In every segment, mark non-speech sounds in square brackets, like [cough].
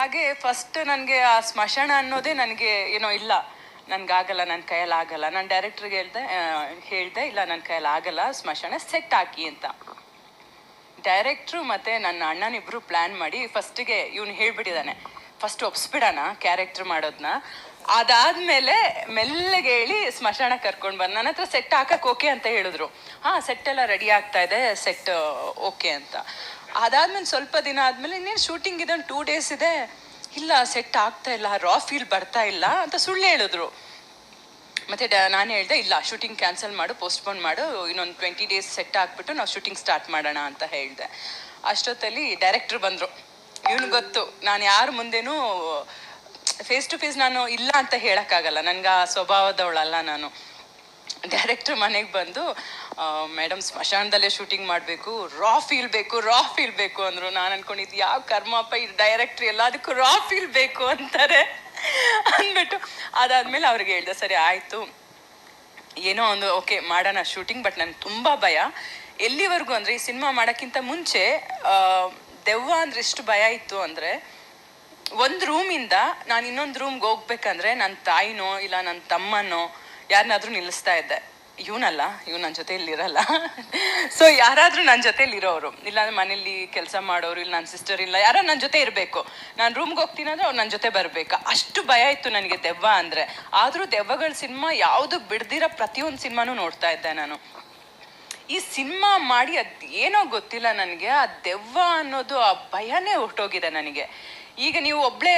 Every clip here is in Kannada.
ಹಾಗೆ ಫಸ್ಟ್ ನನಗೆ ಆ ಸ್ಮಶಾನ ಅನ್ನೋದೇ ನನಗೆ ಏನೋ ಇಲ್ಲ. ನನಗಾಗಲ್ಲ ನನ್ನ ಕೈಯಲ್ಲಿ ಆಗಲ್ಲ ನಾನು ಡೈರೆಕ್ಟ್ರಿಗೆ ಹೇಳ್ದೆ ಹೇಳ್ದೆ, ಇಲ್ಲ ನನ್ನ ಕೈಯಲ್ಲಿ ಆಗಲ್ಲ ಸ್ಮಶಾನ ಸೆಟ್ ಹಾಕಿ ಅಂತ. ಡೈರೆಕ್ಟ್ರು ಮತ್ತು ನನ್ನ ಅಣ್ಣನಿಬ್ರು ಪ್ಲ್ಯಾನ್ ಮಾಡಿ ಫಸ್ಟಿಗೆ ಇವನು ಹೇಳ್ಬಿಟ್ಟಿದ್ದಾನೆ ಫಸ್ಟ್ ಒಪ್ಸ್ಬಿಡೋಣ ಕ್ಯಾರೆಕ್ಟ್ರ್ ಮಾಡೋದನ್ನ ಅದಾದ್ಮೇಲೆ ಮೆಲ್ಲಗೆ ಹೇಳಿ ಸ್ಮಶಾನ ಕರ್ಕೊಂಡು ಬಂದು. ನನ್ನ ಹತ್ರ ಸೆಟ್ ಹಾಕಕ್ಕೆ ಓಕೆ ಅಂತ ಹೇಳಿದ್ರು. ಹಾಂ ಸೆಟ್ ಎಲ್ಲ ರೆಡಿ ಆಗ್ತಾ ಇದೆ ಸೆಟ್ ಓಕೆ ಅಂತ. ಅದಾದ್ಮೇಲೆ ಸ್ವಲ್ಪ ದಿನ ಆದಮೇಲೆ ಇನ್ನೇನು ಶೂಟಿಂಗ್ ಇದೆ, ಒಂದು ಟೂ ಡೇಸ್ ಇದೆ. ಇಲ್ಲ ಸೆಟ್ ಆಗ್ತಾ ಇಲ್ಲ ರಾ ಫೀಲ್ ಬರ್ತಾ ಇಲ್ಲ ಅಂತ ಸುಳ್ಳು ಹೇಳಿದ್ರು. ಮತ್ತೆ ನಾನು ಹೇಳಿದೆ, ಇಲ್ಲ ಶೂಟಿಂಗ್ ಕ್ಯಾನ್ಸಲ್ ಮಾಡು ಪೋಸ್ಟ್ಪೋನ್ ಮಾಡು, ಇನ್ನೊಂದು ಟ್ವೆಂಟಿ ಡೇಸ್ ಸೆಟ್ ಆಗ್ಬಿಟ್ಟು ನಾವು ಶೂಟಿಂಗ್ ಸ್ಟಾರ್ಟ್ ಮಾಡೋಣ ಅಂತ ಹೇಳಿದೆ. ಅಷ್ಟೊತ್ತಲ್ಲಿ ಡೈರೆಕ್ಟ್ರ್ ಬಂದರು. ಇವನು ಗೊತ್ತು, ನಾನು ಯಾರು ಮುಂದೆನೂ ಫೇಸ್ ಟು ಫೇಸ್ ನಾನು ಇಲ್ಲ ಅಂತ ಹೇಳೋಕ್ಕಾಗಲ್ಲ. ನನಗೆ ಆ ಸ್ವಭಾವದವಳಲ್ಲ ನಾನು. ಡೈರೆಕ್ಟ್ರ್ ಮನೆಗೆ ಬಂದು ಮೇಡಮ್ ಸ್ಮಶಾನದಲ್ಲೇ ಶೂಟಿಂಗ್ ಮಾಡಬೇಕು. ರಾ ಫೀಲ್ ಬೇಕು, ರಾ ಫೀಲ್ ಬೇಕು ಅಂದರು. ನಾನು ಅನ್ಕೊಂಡಿದ್ದು, ಯಾವ ಕರ್ಮಪ್ಪ ಈ ಡೈರೆಕ್ಟ್ರ್ ಎಲ್ಲದಕ್ಕೂ ರಾ ಫೀಲ್ ಬೇಕು ಅಂತಾರೆ. ಅಂದ್ಬಿಟ್ಟು ಅದಾದಮೇಲೆ ಅವ್ರಿಗೆ ಹೇಳ್ದೆ, ಸರಿ, ಆಯಿತು. ಏನೋ ಒಂದು, ಓಕೆ, ಮಾಡೋಣ ಶೂಟಿಂಗ್, ಬಟ್ ನನಗೆ ತುಂಬ ಭಯ. ಎಲ್ಲಿವರೆಗೂ ಅಂದರೆ, ಈ ಸಿನಿಮಾ ಮಾಡೋಕ್ಕಿಂತ ಮುಂಚೆ ದೆವ್ವ ಅಂದ್ರೆ ಎಷ್ಟು ಭಯ ಇತ್ತು ಅಂದರೆ, ಒಂದು ರೂಮಿಂದ ನಾನು ಇನ್ನೊಂದು ರೂಮ್ಗೆ ಹೋಗ್ಬೇಕಂದ್ರೆ ನನ್ನ ತಾಯಿನೋ, ಇಲ್ಲ ನನ್ನ ತಮ್ಮನೋ ಯಾರನ್ನಾದ್ರೂ ನಿಲ್ಲಿಸ್ತಾ ಇದ್ದೆ. ಇವನಲ್ಲ ಇವ್ ನನ್ನ ಜೊತೆ ಇಲ್ಲಿರಲ್ಲ ಸೊ [laughs] ಯಾರಾದರೂ ನನ್ನ ಜೊತೆಲಿ ಇರೋರು ಇಲ್ಲಾಂದ್ರೆ ಮನೇಲಿ ಕೆಲಸ ಮಾಡೋರು, ಇಲ್ಲ ನನ್ನ ಸಿಸ್ಟರ್ ಇಲ್ಲ, ಯಾರೋ ನನ್ನ ಜೊತೆ ಇರಬೇಕು. ನಾನು ರೂಮ್ಗೆ ಹೋಗ್ತೀನಿ ಅಂದರೆ ಅವ್ರು ನನ್ನ ಜೊತೆ ಬರಬೇಕು. ಅಷ್ಟು ಭಯ ಇತ್ತು ನನಗೆ ದೆವ್ವ ಅಂದರೆ. ಆದರೂ ದೆವ್ವಗಳ ಸಿನಿಮಾ ಯಾವುದು ಬಿಡ್ದಿರೋ ಪ್ರತಿಯೊಂದು ಸಿನಿಮಾನೂ ನೋಡ್ತಾ ಇದ್ದೆ ನಾನು. ಈ ಸಿನಿಮಾ ಮಾಡಿ ಅದ್ ಏನೋ ಗೊತ್ತಿಲ್ಲ ನನಗೆ. ಆ ದೆವ್ವ ಅನ್ನೋದು ಆ ಭಯನೇ ಹೊರಟೋಗಿದೆ ನನಗೆ. ಈಗ ನೀವು ಒಬ್ಳೆ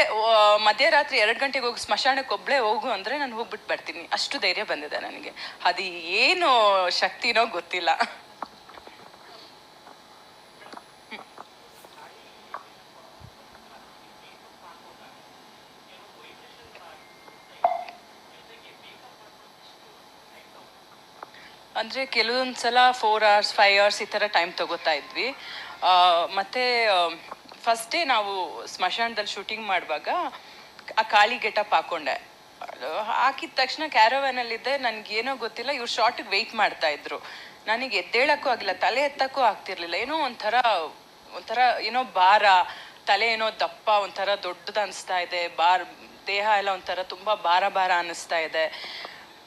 ಮಧ್ಯರಾತ್ರಿ ಎರಡು ಗಂಟೆಗೆ ಹೋಗಿ ಸ್ಮಶಾನಕ್ಕೆ ಒಬ್ಳೆ ಹೋಗು ಅಂದರೆ ನಾನು ಹೋಗ್ಬಿಟ್ಟು ಬರ್ತೀನಿ. ಅಷ್ಟು ಧೈರ್ಯ ಬಂದಿದೆ ನನಗೆ. ಅದು ಏನು ಶಕ್ತಿನೋ ಗೊತ್ತಿಲ್ಲ. ಅಂದರೆ ಕೆಲವೊಂದು ಸಲ ಫೋರ್ ಅವರ್ಸ್ ಫೈವ್ ಅವರ್ಸ್ ಈ ಥರ ಟೈಮ್ ತಗೋತಾ ಇದ್ವಿ. ಮತ್ತೆ ಫಸ್ಟ್ ಡೇ ನಾವು ಸ್ಮಶಾನದಲ್ಲಿ ಶೂಟಿಂಗ್ ಮಾಡುವಾಗ ಆ ಕಾಳಿ ಗೆಟಪ್ ಹಾಕೊಂಡೆ. ಅದು ಹಾಕಿದ ತಕ್ಷಣ ಕ್ಯಾರವ್ಯಾನಲ್ಲಿದ್ದೆ ನನಗೇನೋ ಗೊತ್ತಿಲ್ಲ, ಇವ್ರು ಶಾರ್ಟಿಗೆ ವೆಯ್ಟ್ ಮಾಡ್ತಾ ಇದ್ರು. ನನಗೆ ಎದ್ದೇಳಕ್ಕೂ ಆಗಿಲ್ಲ, ತಲೆ ಎತ್ತಕ್ಕೂ ಆಗ್ತಿರ್ಲಿಲ್ಲ. ಏನೋ ಒಂಥರ ಒಂಥರ ಏನೋ ಭಾರ, ತಲೆ ಏನೋ ದಪ್ಪ, ಒಂಥರ ದೊಡ್ಡದು ಅನಿಸ್ತಾ ಇದೆ ಬಾರ್ ದೇಹ ಎಲ್ಲ ಒಂಥರ ತುಂಬ ಭಾರ ಭಾರ ಅನ್ನಿಸ್ತಾ ಇದೆ.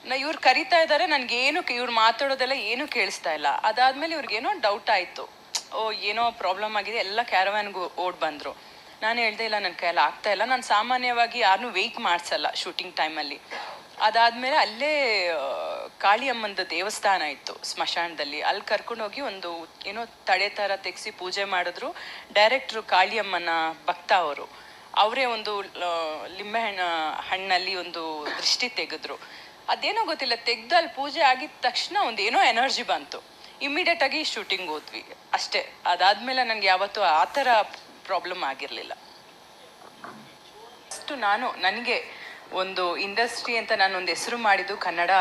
ನಾ ಇವ್ರು ಕರಿತಾ ಇದ್ದಾರೆ ನನಗೇನು ಇವ್ರು ಮಾತಾಡೋದೆಲ್ಲ ಏನೂ ಕೇಳಿಸ್ತಾ ಇಲ್ಲ. ಅದಾದ್ಮೇಲೆ ಇವ್ರಿಗೇನೋ ಡೌಟ್ ಆಯಿತು. ಓ, ಏನೋ ಪ್ರಾಬ್ಲಮ್ ಆಗಿದೆ. ಎಲ್ಲ ಕ್ಯಾರವ್ಯಾನ್ಗೂ ಓಡ್ ಬಂದರು. ನಾನು ಹೇಳ್ದೆ, ಇಲ್ಲ ನನ್ನ ಕೈಯಲ್ಲಿ ಆಗ್ತಾ ಇಲ್ಲ. ನಾನು ಸಾಮಾನ್ಯವಾಗಿ ಯಾರನ್ನೂ ವೆಯ್ಟ್ ಮಾಡಿಸಲ್ಲ ಶೂಟಿಂಗ್ ಟೈಮಲ್ಲಿ ಅದಾದಮೇಲೆ ಅಲ್ಲೇ ಕಾಳಿಯಮ್ಮಂದು ದೇವಸ್ಥಾನ ಇತ್ತು ಸ್ಮಶಾನದಲ್ಲಿ. ಅಲ್ಲಿ ಕರ್ಕೊಂಡೋಗಿ ಒಂದು, ಏನೋ ತಡೆ ಥರ ತೆಗೆಸಿ ಪೂಜೆ ಮಾಡಿದ್ರು. ಡೈರೆಕ್ಟ್ರು ಕಾಳಿಯಮ್ಮನ ಭಕ್ತ ಅವರು. ಅವರೇ ಒಂದು ಲಿಂಬೆ ಲಿಂಬೆಹಣ್ಣ ಹಣ್ಣಲ್ಲಿ ಒಂದು ದೃಷ್ಟಿ ತೆಗೆದ್ರು. ಅದೇನೋ ಗೊತ್ತಿಲ್ಲ, ತೆಗ್ದು ಅಲ್ಲಿ ಪೂಜೆ ಆಗಿದ ತಕ್ಷಣ ಒಂದು ಏನೋ ಎನರ್ಜಿ ಬಂತು. ಇಮಿಡಿಯೇಟ್ ಆಗಿ ಶೂಟಿಂಗ್ ಹೋದ್ವಿ. ಅಷ್ಟೇ. ಅದಾದ್ಮೇಲೆ ನನಗೆ ಯಾವತ್ತೂ ಆ ಥರ ಪ್ರಾಬ್ಲಮ್ ಆಗಿರಲಿಲ್ಲ. ಅಷ್ಟು ನಾನು, ನನಗೆ ಒಂದು ಇಂಡಸ್ಟ್ರಿ ಅಂತ ನಾನು ಒಂದು ಹೆಸರು ಮಾಡಿದ್ದು ಕನ್ನಡ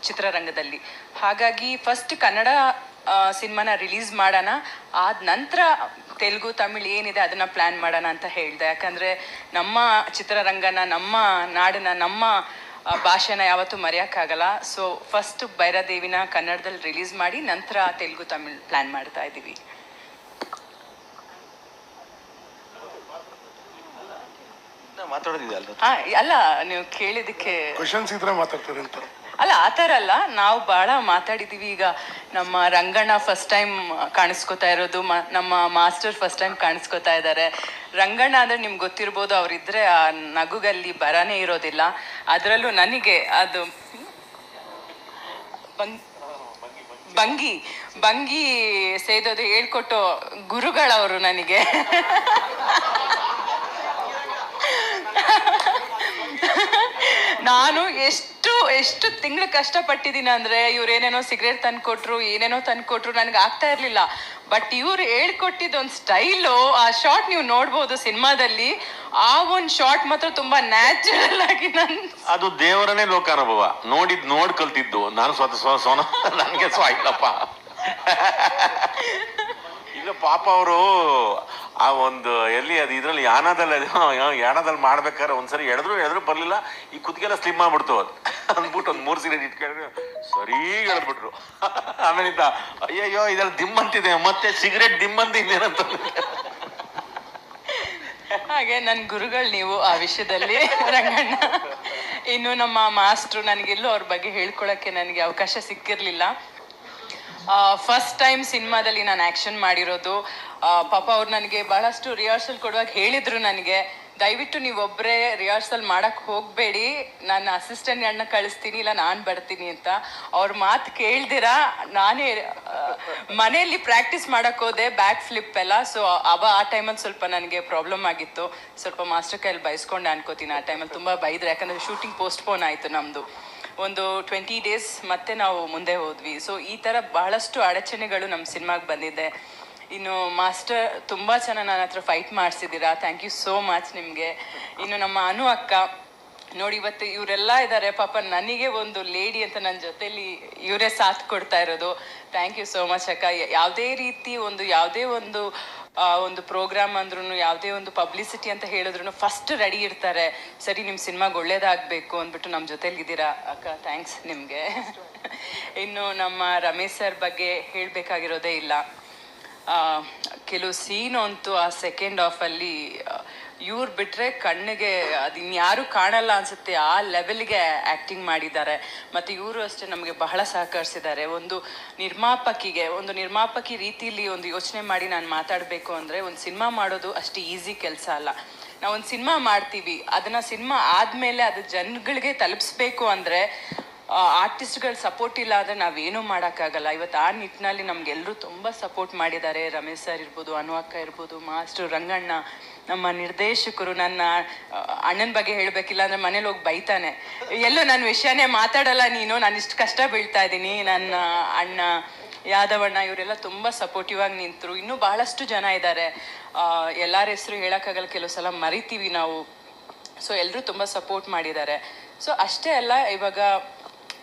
ಚಿತ್ರರಂಗದಲ್ಲಿ. ಹಾಗಾಗಿ ಫಸ್ಟ್ ಕನ್ನಡ ಸಿನಿಮಾನ ರಿಲೀಸ್ ಮಾಡೋಣ, ಆದ ನಂತರ ತೆಲುಗು, ತಮಿಳ್ ಏನಿದೆ ಅದನ್ನು ಪ್ಲ್ಯಾನ್ ಮಾಡೋಣ ಅಂತ ಹೇಳಿದೆ. ಯಾಕಂದರೆ ನಮ್ಮ ಚಿತ್ರರಂಗನ, ನಮ್ಮ ನಾಡನ್ನ, ನಮ್ಮ ಭಾಷೆನ ಯಾವತ್ತೂ ಮರೆಯೋಕ್ಕಾಗಲ್ಲ. ಸೊ ಫಸ್ಟ್ ಭೈರಾದೇವಿನ ಕನ್ನಡದಲ್ಲಿ ರಿಲೀಸ್ ಮಾಡಿ ನಂತರ ತೆಲುಗು ತಮಿಳ್ ಪ್ಲಾನ್ ಮಾಡ್ತಾ ಇದ್ದೀವಿ. ಮಾತಾಡೋದಿದೆ ಅಲ್ಲ ಹಾ ಅಲ್ಲ ನೀವು ಕೇಳಿದಕ್ಕೆ ಕ್ವಶನ್ಸ್ ಇದ್ರೆ ಮಾತಾಡ್ತಾರೆ ಅಂತ. ಅಲ್ಲ, ಆ ಥರ ಅಲ್ಲ. ನಾವು ಭಾಳ ಮಾತಾಡಿದ್ದೀವಿ ಈಗ ನಮ್ಮ ರಂಗಣ್ಣ ಫಸ್ಟ್ ಟೈಮ್ ಕಾಣಿಸ್ಕೊತಾ ಇರೋದು ನಮ್ಮ ಮಾಸ್ಟರ್ ಫಸ್ಟ್ ಟೈಮ್ ಕಾಣಿಸ್ಕೊತಾ ಇದ್ದಾರೆ ರಂಗಣ್ಣ ಅಂದರೆ ನಿಮ್ಗೆ ಗೊತ್ತಿರ್ಬೋದು ಅವರಿದ್ದರೆ ಆ ನಗುಗಲ್ಲಿ ಬರನೇ ಇರೋದಿಲ್ಲ. ಅದರಲ್ಲೂ ನನಗೆ ಅದು ಭಂಗಿ ಬಂಗಿ ಸೇದೋದು ಹೇಳ್ಕೊಟ್ಟು ಗುರುಗಳವರು ನನಗೆ. ನಾನು ಎಷ್ಟು ಎಷ್ಟು ತಿಂಗಳು ಕಷ್ಟಪಟ್ಟಿದ್ದೀನಿ ಅಂದರೆ ಇವ್ರು ಏನೇನೋ ಸಿಗರೇಟ್ ತಂದು ಕೊಟ್ರು ಏನೇನೋ ತಂದು ಕೊಟ್ರು ನನಗೆ ಆಗ್ತಾ ಇರಲಿಲ್ಲ. ಬಟ್ ಇವ್ರು ಹೇಳ್ಕೊಟ್ಟಿದ್ದು ಒಂದು ಸ್ಟೈಲು ಆ ಶಾರ್ಟ್ ನೀವು ನೋಡ್ಬೋದು ಸಿನಿಮಾದಲ್ಲಿ. ಆ ಒಂದು ಶಾರ್ಟ್ ಮಾತ್ರ ತುಂಬಾ ನ್ಯಾಚುರಲ್ ಆಗಿ ನಾನು ಅದು ದೇವರನೇ ಲೋಕಾನುಭವ. ನೋಡಿದ್ ನೋಡ್ ಕಲ್ತಿದ್ದು. ನಾನು ಸ್ವತಃ ಸ್ವ ಸೋನ ನನಗೆ ಸ್ವಾಯ್ತಪ್ಪ ಇಲ್ಲ, ಪಾಪ ಅವರು ಆ ಒಂದು ಎಲ್ಲಿ ಅದು ಇದ್ರಲ್ಲಿ ಯಾನದಲ್ಲಿ ಯಾನದಲ್ಲಿ ಮಾಡ್ಬೇಕಾದ್ರೆ ಒಂದ್ಸರಿ ಎಳೆದ್ರು ಎಳೆದ್ರು ಬರ್ಲಿಲ್ಲ. ಈ ಕುತ್ತಿಗೆಲ್ಲ ಸ್ಲಿಮ್ ಆಗ್ಬಿಡ್ತು ಅದು. ಅಂದ್ಬಿಟ್ಟು ಒಂದು ಮೂರು ಸೀರೆ ಇಟ್ಕೊಂಡ್ರೆ ಸರಿ ಹೇಳ್ಬಿಟ್ರು. ಆಮೇಲಿಂದ, ಅಯ್ಯಯ್ಯೋ, ಇದ್ರಲ್ಲಿ ದಿಮ್ಮಂತಿದೆ ಮತ್ತೆ ಸಿಗರೇಟ್ ದಿಮ್ಮಂತ ಇನ್ನೇನಂತ ಹಾಗೆ ನನ್ನ ಗುರುಗಳು ನೀವು ಆ ವಿಷಯದಲ್ಲಿ, ರಂಗಣ್ಣ. ಇನ್ನು ನಮ್ಮ ಮಾಸ್ಟ್ರು ನನಗೆಲ್ಲೂ ಅವ್ರ ಬಗ್ಗೆ ಹೇಳ್ಕೊಳಕ್ಕೆ ನನಗೆ ಅವಕಾಶ ಸಿಕ್ಕಿರಲಿಲ್ಲ. ಫಸ್ಟ್ ಟೈಮ್ ಸಿನಿಮಾದಲ್ಲಿ ನಾನು ಆ್ಯಕ್ಷನ್ ಮಾಡಿರೋದು. ಪಾಪ ಅವ್ರು ನನಗೆ ಬಹಳಷ್ಟು ರಿಹರ್ಸಲ್ ಕೊಡುವಾಗ ಹೇಳಿದ್ರು ನನಗೆ. ದಯವಿಟ್ಟು ನೀವು ಒಬ್ಬರೇ ರಿಹರ್ಸಲ್ ಮಾಡಕ್ಕೆ ಹೋಗಬೇಡಿ ಅಸಿಸ್ಟೆಂಟ್ ಅಣ್ಣ ಕಳಿಸ್ತೀನಿ, ಇಲ್ಲ ನಾನು ಬರ್ತೀನಿ ಅಂತ. ಅವ್ರ ಮಾತು ಕೇಳ್ದಿರಾ? ನಾನೇ ಮನೆಯಲ್ಲಿ ಪ್ರಾಕ್ಟೀಸ್ ಮಾಡಕ್ಕೆ ಹೋದೆ ಬ್ಯಾಕ್ ಫ್ಲಿಪ್ ಎಲ್ಲ. ಸೊ ಅವ ಆ ಟೈಮಲ್ಲಿ ಸ್ವಲ್ಪ ನನಗೆ ಪ್ರಾಬ್ಲಮ್ ಆಗಿತ್ತು. ಸ್ವಲ್ಪ ಮಾಸ್ಟರ್ ಕೈಯಲ್ಲಿ ಬೈಸ್ಕೊಂಡೆ ಅನ್ಕೋತೀನಿ ಆ ಟೈಮಲ್ಲಿ ತುಂಬ ಬೈದ್ರೆ. ಯಾಕಂದರೆ ಶೂಟಿಂಗ್ ಪೋಸ್ಟ್ಪೋನ್ ಆಯಿತು ನಮ್ಮದು ಒಂದು ಟ್ವೆಂಟಿ ಡೇಸ್ ಮತ್ತೆ ನಾವು ಮುಂದೆ ಹೋದ್ವಿ. ಸೊ ಈ ಥರ ಬಹಳಷ್ಟು ಅಡಚಣೆಗಳು ನಮ್ಮ ಸಿನಿಮಾಗೆ ಬಂದಿದೆ. ಇನ್ನು ಮಾಸ್ಟರ್ ತುಂಬ ಚೆನ್ನಾಗಿ ನನ್ನ ಹತ್ರ ಫೈಟ್ ಮಾಡಿಸಿದ್ದೀರಾ? ಥ್ಯಾಂಕ್ ಯು ಸೋ ಮಚ್ ನಿಮಗೆ. ಇನ್ನು ನಮ್ಮ ಅನು ಅಕ್ಕ, ನೋಡಿ ಇವತ್ತು ಇವರೆಲ್ಲ ಇದ್ದಾರೆ ಪಾಪ ನನಗೆ ಒಂದು ಲೇಡಿ ಅಂತ ನನ್ನ ಜೊತೆಲಿ ಇವರೇ ಸಾಥ್ ಕೊಡ್ತಾ ಇರೋದು. ಥ್ಯಾಂಕ್ ಯು ಸೋ ಮಚ್ ಅಕ್ಕ. ಯಾವುದೇ ರೀತಿ ಒಂದು, ಯಾವುದೇ ಒಂದು ಒಂದು ಪ್ರೋಗ್ರಾಮ್ ಅಂದ್ರೂ ಯಾವುದೇ ಒಂದು ಪಬ್ಲಿಸಿಟಿ ಅಂತ ಹೇಳಿದ್ರು ಫಸ್ಟ್ ರೆಡಿ ಇರ್ತಾರೆ. ಸರಿ ನಿಮ್ಮ ಸಿನಿಮಾಗೆ ಒಳ್ಳೇದಾಗಬೇಕು ಅಂದ್ಬಿಟ್ಟು ನಮ್ಮ ಜೊತೆಲಿ ಇದ್ದೀರಾ ಅಕ್ಕ ಥ್ಯಾಂಕ್ಸ್ ನಿಮಗೆ. ಇನ್ನು ನಮ್ಮ ರಮೇಶ್ ಸರ್ ಬಗ್ಗೆ ಹೇಳಬೇಕಾಗಿರೋದೇ ಇಲ್ಲ. ಕೆಲವು ಸೀನ್ ಅಂತೂ ಆ ಸೆಕೆಂಡ್ ಆಫಲ್ಲಿ ಇವ್ರು ಬಿಟ್ಟರೆ ಕಣ್ಣಿಗೆ ಅದಿನ್ಯಾರೂ ಕಾಣಲ್ಲ ಅನ್ಸುತ್ತೆ. ಆ ಲೆವೆಲ್ಗೆ ಆ್ಯಕ್ಟಿಂಗ್ ಮಾಡಿದ್ದಾರೆ. ಮತ್ತು ಇವರು ಅಷ್ಟೇ ನಮಗೆ ಬಹಳ ಸಹಕರಿಸಿದ್ದಾರೆ. ಒಂದು ನಿರ್ಮಾಪಕಿಗೆ, ಒಂದು ನಿರ್ಮಾಪಕಿ ರೀತಿಲಿ ಒಂದು ಯೋಚನೆ ಮಾಡಿ ನಾನು ಮಾತಾಡಬೇಕು ಅಂದರೆ ಒಂದು ಸಿನಿಮಾ ಮಾಡೋದು ಅಷ್ಟು ಈಸಿ ಕೆಲಸ ಅಲ್ಲ. ನಾವು ಒಂದು ಸಿನಿಮಾ ಮಾಡ್ತೀವಿ. ಅದನ್ನು ಸಿನಿಮಾ ಆದಮೇಲೆ ಅದು ಜನಗಳಿಗೆ ತಲುಪಿಸ್ಬೇಕು ಅಂದರೆ ಆರ್ಟಿಸ್ಟ್ಗಳ ಸಪೋರ್ಟ್ ಇಲ್ಲ ಅಂದರೆ ನಾವೇನೂ ಮಾಡೋಕ್ಕಾಗಲ್ಲ. ಇವತ್ತು ಆ ನಿಟ್ಟಿನಲ್ಲಿ ನಮಗೆಲ್ಲರೂ ತುಂಬ ಸಪೋರ್ಟ್ ಮಾಡಿದ್ದಾರೆ. ರಮೇಶ್ ಸರ್ ಇರ್ಬೋದು ಅನು ಅಕ್ಕ ಇರ್ಬೋದು, ಮಾಸ್ಟರ್ ರಂಗಣ್ಣ, ನಮ್ಮ ನಿರ್ದೇಶಕರು, ನನ್ನ ಅಣ್ಣನ ಬಗ್ಗೆ ಹೇಳಬೇಕಿಲ್ಲ ಅಂದರೆ ಮನೇಲಿ ಹೋಗಿ ಬೈತಾನೆ. ಎಲ್ಲೋ ನನ್ನ ವಿಷಯನೇ ಮಾತಾಡಲ್ಲ ನೀನು. ನಾನು ಇಷ್ಟು ಕಷ್ಟ ಬೀಳ್ತಾ ಇದ್ದೀನಿ. ನನ್ನ, ಅಣ್ಣ ಯಾದವಣ್ಣ ಇವರೆಲ್ಲ ತುಂಬ ಸಪೋರ್ಟಿವ್ ಆಗಿ ನಿಂತರು. ಇನ್ನೂ ಬಹಳಷ್ಟು ಜನ ಇದ್ದಾರೆ. ಎಲ್ಲರ ಹೆಸರು ಹೇಳೋಕ್ಕಾಗಲ್ಲ. ಕೆಲವು ಸಲ ಮರಿತೀವಿ ನಾವು. ಸೊ ಎಲ್ಲರೂ ತುಂಬ ಸಪೋರ್ಟ್ ಮಾಡಿದ್ದಾರೆ. ಸೊ ಅಷ್ಟೇ ಅಲ್ಲ, ಇವಾಗ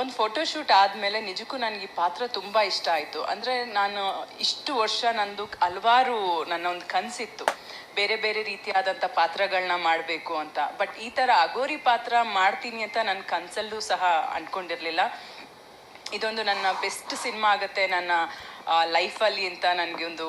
ಒಂದು ಫೋಟೋಶೂಟ್ ಆದಮೇಲೆ ನಿಜಕ್ಕೂ ನನಗೆ ಈ ಪಾತ್ರ ತುಂಬ ಇಷ್ಟ ಆಯಿತು. ಅಂದರೆ ನಾನು ಇಷ್ಟು ವರ್ಷ ನಂದು ಹಲವಾರು ನನ್ನ ಒಂದು ಕನಸಿತ್ತು. ಬೇರೆ ಬೇರೆ ರೀತಿಯಾದಂಥ ಪಾತ್ರಗಳನ್ನ ಮಾಡಬೇಕು ಅಂತ. ಬಟ್ ಈ ಥರ ಅಗೋರಿ ಪಾತ್ರ ಮಾಡ್ತೀನಿ ಅಂತ ನನ್ನ ಕನಸಲ್ಲೂ ಸಹ ಅಂದ್ಕೊಂಡಿರಲಿಲ್ಲ ಇದೊಂದು ನನ್ನ ಬೆಸ್ಟ್ ಸಿನಿಮಾ ಆಗುತ್ತೆ ನನ್ನ ಲೈಫಲ್ಲಿ ಅಂತ ನನಗೆ ಒಂದು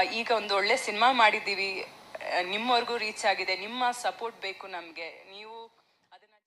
ಈಗ ಒಂದು ಒಳ್ಳೆ ಸಿನಿಮಾ ಮಾಡಿದ್ದೀವಿ. ನಿಮ್ಮವರೆಗೂ ರೀಚ್ ಆಗಿದೆ. ನಿಮ್ಮ ಸಪೋರ್ಟ್ ಬೇಕು ನಮಗೆ. ನೀವು